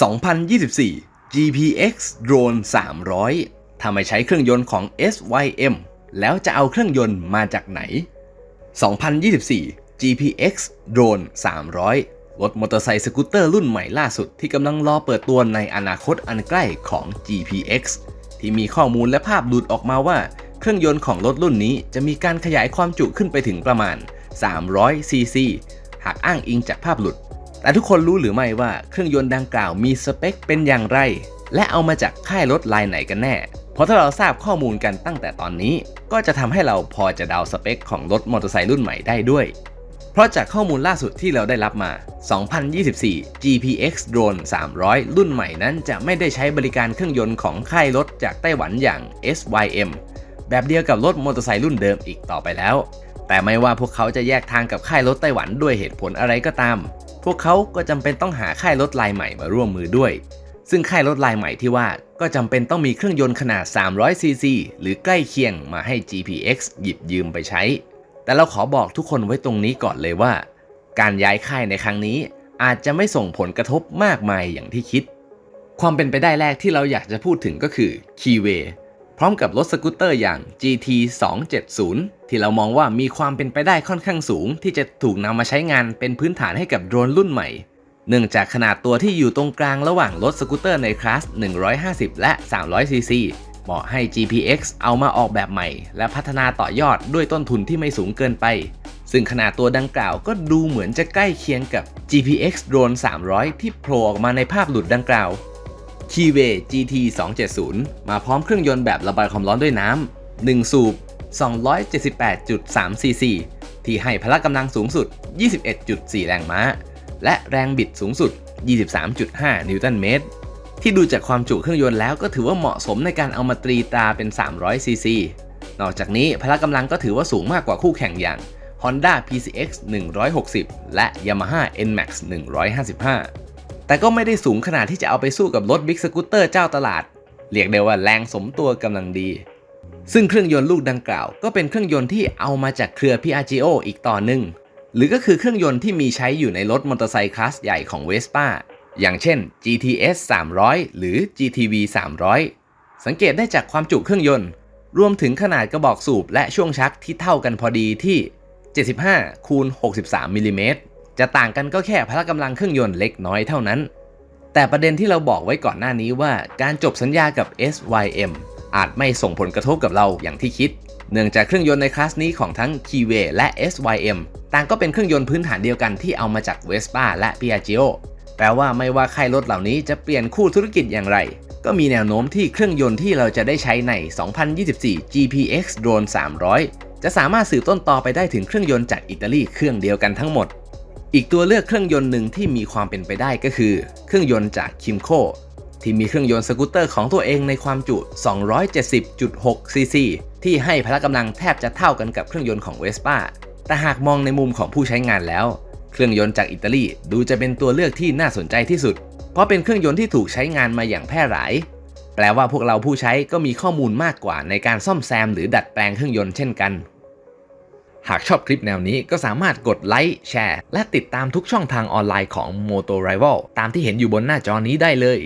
2024 GPX Drone 300 ถ้าไม่ใช้เครื่องยนต์ของ SYM แล้วจะเอาเครื่องยนต์มาจากไหน 2024 GPX Drone 300 รถมอเตอร์ไซค์สกูตเตอร์รุ่นใหม่ล่าสุดที่กำลังรอเปิดตัวในอนาคตอันใกล้ของ GPX ที่มีข้อมูลและภาพหลุดออกมาว่า เครื่องยนต์ของรถรุ่นนี้จะมีการขยายความจุขึ้นไปถึงประมาณ 300 cc หากอ้างอิงจากภาพหลุด แต่ทุกคนรู้หรือไม่ว่าเครื่องยนต์ดังกล่าวมีสเปคเป็นอย่างไร และเอามาจากค่ายรถลายไหนกันแน่ เพราะถ้าเราทราบข้อมูลกันตั้งแต่ตอนนี้ ก็จะทำให้เราพอจะเดาสเปคของรถมอเตอร์ไซค์รุ่นใหม่ได้ด้วย เพราะจากข้อมูลล่าสุดที่เราได้รับมา 2024 GPX Drone 300 รุ่นใหม่นั้นจะไม่ได้ใช้บริการเครื่องยนต์ของค่ายรถจากไต้หวันอย่าง SYM แบบเดียวกับรถมอเตอร์ไซค์รุ่นเดิมอีกต่อไปแล้ว แต่ไม่ว่าพวกเขาจะแยกทางกับค่ายรถไต้หวันด้วยเหตุผลอะไรก็ตาม พวกเขาก็จำเป็นต้องหาค่ายรถลายใหม่มาร่วมมือด้วย ซึ่งค่ายรถลายใหม่ที่ว่าก็จำเป็นต้องมีเครื่องยนต์ขนาด 300cc หรือใกล้เคียงมาให้ GPX หยิบยืมไปใช้ แต่เราขอบอกทุกคนไว้ตรงนี้ก่อนเลยว่า การย้ายค่ายในครั้งนี้อาจจะไม่ส่งผลกระทบมากมายอย่างที่คิด ความเป็นไปได้แรกที่เราอยากจะพูดถึงก็คือ Keyway ร้อมกับรถสกูตเตอร์อย่าง GT 270 ที่เรามองว่ามีความเป็นไปได้ค่อนข้างสูง ที่จะถูกนำมาใช้งานเป็นพื้นฐานให้กับโดรนรุ่นใหม่ เนื่องจากขนาดตัวที่อยู่ตรงกลางระหว่างรถสกูตเตอร์ในคลาส 150 และ 300cc เหมาะให้ GPX เอามาออกแบบใหม่ และพัฒนาต่อยอดด้วยต้นทุนที่ไม่สูงเกินไป ซึ่งขนาดตัวดังกล่าวก็ดูเหมือนจะใกล้เคียงกับ GPX Drone 300 ที่โผล่ออกมาในภาพหลุดดังกล่าว Keyway GT 270 มาพร้อมเครื่องยนต์แบบระบายความร้อนด้วยน้ำ 1 สูบ 278.3 cc ที่ให้พละกำลังสูงสุด 21.4 แรงม้า และแรงบิดสูงสุด 23.5 นิวตันเมตร ที่ดูจากความจุเครื่องยนต์แล้วก็ถือว่าเหมาะสมในการเอามาตรีตราเป็น 300 cc นอกจากนี้พละกำลังก็ถือว่าสูงมากกว่าคู่แข่งอย่าง Honda PCX 160 และ Yamaha NMAX 155 แต่ก็ไม่ได้สูงขนาดที่จะเอาไปสู้กับรถบิ๊กสกูตเตอร์เจ้าตลาด เรียกได้ว่าแรงสมตัวกำลังดี ซึ่งเครื่องยนต์ลูกดังกล่าว ก็เป็นเครื่องยนต์ที่เอามาจากเครือ Piaggio อีกต่อหนึ่ง หรือก็คือเครื่องยนต์ที่มีใช้อยู่ในรถมอเตอร์ไซค์คลาสใหญ่ของ Vespa อย่างเช่น GTS 300 หรือ GTV 300 สังเกตได้จากความจุเครื่องยนต์ รวมถึงขนาดกระบอกสูบและช่วงชักที่เท่ากันพอดีที่ 75คูณ63มิลลิเมตร จะต่างกันก็แค่พละกำลังเครื่องยนต์เล็กน้อยเท่านั้น แต่ประเด็นที่เราบอกไว้ก่อนหน้านี้ว่าการจบสัญญากับ SYM อาจไม่ส่งผลกระทบกับเราอย่างที่คิด เนื่องจากเครื่องยนต์ในคลาสนี้ของทั้ง Keyway และ SYM ต่างก็เป็นเครื่องยนต์พื้นฐานเดียวกันที่เอามาจาก Vespa และ Piaggio แปลว่าไม่ว่าค่ายรถเหล่านี้จะเปลี่ยนคู่ธุรกิจอย่างไร ก็มีแนวโน้มที่เครื่องยนต์ที่เราจะได้ใช้ใน 2024 GPX Drone 300 จะสามารถสืบต้นต่อไปได้ถึงเครื่องยนต์จากอิตาลีเครื่องเดียวกันทั้งหมด อีกตัวเลือกเครื่องยนต์หนึ่งที่มีความเป็นไปได้ก็คือ เครื่องยนต์จากคิมโคที่มีเครื่องยนต์สกูตเตอร์ของตัวเองในความจุ 270.6 ซีซี ที่ให้พละกำลังแทบจะเท่ากันกับเครื่องยนต์ของเวสป้า แต่หากมองในมุมของผู้ใช้งานแล้ว เครื่องยนต์จากอิตาลีดูจะเป็นตัวเลือกที่น่าสนใจที่สุด เพราะเป็นเครื่องยนต์ที่ถูกใช้งานมาอย่างแพร่หลาย แปลว่าพวกเราผู้ใช้ก็มีข้อมูลมากกว่าในการซ่อมแซมหรือดัดแปลงเครื่องยนต์เช่นกัน หากชอบคลิปแนวนี้ก็สามารถกดไลค์แชร์ และติดตามทุกช่องทางออนไลน์ของ Moto Rival ตามที่เห็นอยู่บนหน้าจอนี้ได้เลย